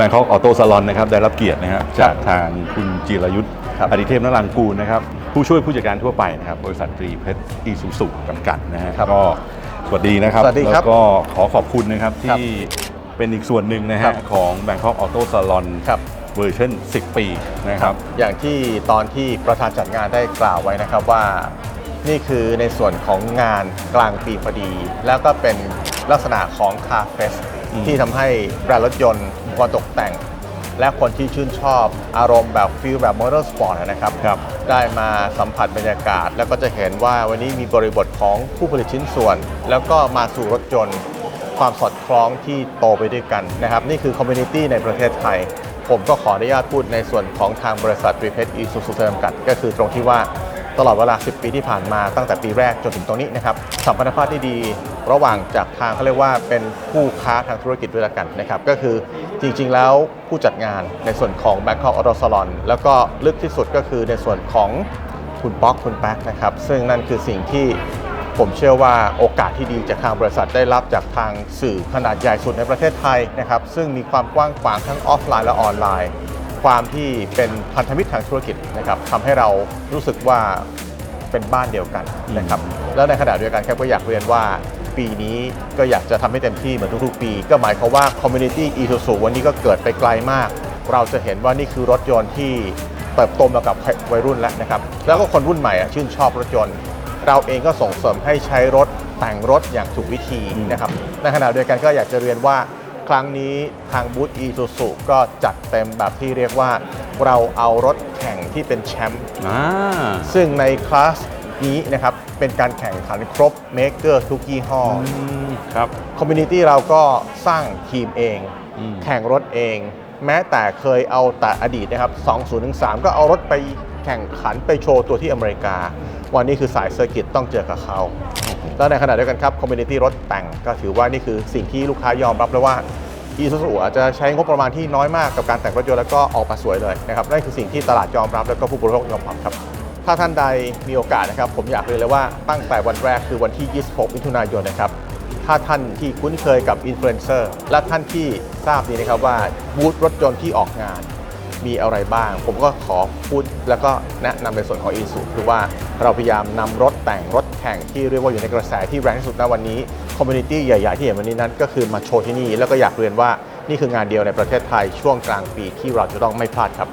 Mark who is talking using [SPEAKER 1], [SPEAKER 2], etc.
[SPEAKER 1] Bangkok Auto Salon นะครับได้รับเกียรตินะครับจากทางคุณจิรยุทธ์
[SPEAKER 2] ครับ
[SPEAKER 1] อดิเทพนรังกูลนะครับผู้ช่วยผู้จัดการทั่วไปนะครับบริษัทตรีเพชรอีซูซุจำกัดนะฮะ
[SPEAKER 2] ครับ
[SPEAKER 1] ก็สวัสดีนะครับ
[SPEAKER 2] สวัสดีครับ
[SPEAKER 1] แล้วก็ขอขอบคุณนะครับ
[SPEAKER 2] ครับ
[SPEAKER 1] ที่เป็นอีกส่วนหนึ่งนะ
[SPEAKER 2] ครั
[SPEAKER 1] ฮะ
[SPEAKER 2] บ
[SPEAKER 1] ของ Bangkok Auto Salon
[SPEAKER 2] ครับ
[SPEAKER 1] เวอร์ชัน10 ปีนะครับ
[SPEAKER 2] อย่างที่ตอนที่ประธานจัดงานได้กล่าวไว้นะครับว่า นี่คือในส่วนของงานกลางปีพอดี แล้วก็เป็น ลักษณะของคาเฟส
[SPEAKER 1] อืม
[SPEAKER 2] ที่ทำให้แบรนด์รถยนต์อุปกรณ์ตกแต่ง และคนที่ชื่นชอบอารมณ์แบบฟิลแบบมอเตอร์สปอร์ตนะครับ
[SPEAKER 1] ครับ
[SPEAKER 2] ได้มาสัมผัสบรรยากาศ แล้วก็จะเห็นว่าวันนี้มีบริบทของผู้ผลิตชิ้นส่วน แล้วก็มาสู่รถยนต์ความสอดคล้องที่โตไปด้วยกันนะครับ นี่คือคอมมูนิตี้ในประเทศไทย ผมก็ขออนุญาตพูดในส่วนของทางบริษัทรีเพชอีซูซูจำกัด ก็คือตรงที่ว่า ตลอดเวลา 10 ปีที่ผ่านมาตั้งแต่ปีแรกจนถึงตรงนี้นะครับสัมพันธภาพที่ดีระหว่างจากทางเขาเรียกว่าเป็นผู้ค้าทางธุรกิจด้วยกันนะครับก็คือจริงๆแล้วผู้จัดงานในส่วนของ Bangkok Auto Salon แล้วก็ลึกที่สุดก็คือในส่วนของคุณป๊อกคุณแป๊กนะครับซึ่งนั่นคือสิ่งที่ผมเชื่อว่าโอกาสที่ดีจากทางบริษัทได้รับจากทางสื่อขนาดใหญ่สุดในประเทศไทยนะครับซึ่งมีความกว้างขวางทั้งออฟไลน์และออนไลน์ ความที่เป็นพันธมิตรทางธุรกิจนะครับทำให้เรารู้สึกว่าเป็นบ้านเดียวกันนะครับแล้วในขณะเดียวกันครับก็อยากเรียนว่าปีนี้ก็อยากจะทำให้เต็มที่เหมือนทุกๆ ปี ก็หมายความว่า Community e s u s u วันนี้ก็เกิดไปไกลมาก เราจะเห็นว่านี่คือรถยนต์ที่เติบโตมากับวัยรุ่นแล้วนะครับแล้วก็คนรุ่นใหม่อะชื่นชอบรถยนต์ เราเองก็ส่งเสริมให้ใช้รถแต่งรถอย่างถูกวิธีนะครับในขณะเดียวกันก็อยากจะเรียนว่า ครั้งนี้ทางบูธ e s u s u ก็จัดเต็มแบบที่เรียกว่า เราเอารถแข่งที่เป็นแชมป์
[SPEAKER 1] อ่า
[SPEAKER 2] ซึ่งในคลาสนี้นะครับเป็นการแข่งขันครบเม k เกอร์ทุกยี่ห้อ
[SPEAKER 1] ครับ
[SPEAKER 2] คอมมูนิตี้เราก็สร้างทีมเอง
[SPEAKER 1] อืม
[SPEAKER 2] แข่งรถเอง แม้แต่เคยเอาแต่อดีตนะครับ 2013 ก็เอารถไปแข่งขันไปโชว์ตัวที่อเมริกา วันนี้คือสายเซอร์กิตต้องเจอกับเขา แล้วในขณะเดียวกันครับคอมมูนิตี้รถแต่งก็ถือว่านี่คือสิ่งที่ลูกค้ายอมรับแล้วว่า อีซูซูอาจจะใช้งบประมาณที่น้อยมากกับการแต่งรถยนต์แล้วก็ออกมาสวยเลยนะครับนั่นคือสิ่งที่ตลาดยอมรับแล้วก็ผู้บริโภคยอมรับครับถ้าท่านใดมีโอกาสนะครับ ผมอยากเรียนเลยว่าตั้งแต่วันแรกคือวันที่ 26 มิถุนายนนะครับถ้าท่านที่คุ้นเคยกับอินฟลูเอนเซอร์และท่านที่ทราบดีนะครับว่าบูธรถยนต์ที่ออกงาน มีอะไรบ้าง ผมก็ขอพูดแล้วก็แนะนำในส่วนของอีสุคือว่าเราพยายามนำรถแต่งรถแข่งที่เรียกว่าอยู่ในกระแสที่แรงที่สุดณวันนี้คอมมูนิตี้ใหญ่ๆที่เห็นวันนี้นั้นก็คือมาโชว์ที่นี่ แล้วก็อยากเรียนว่านี่คืองานเดียวในประเทศไทยช่วงกลางปีที่เราจะต้องไม่พลาดครับ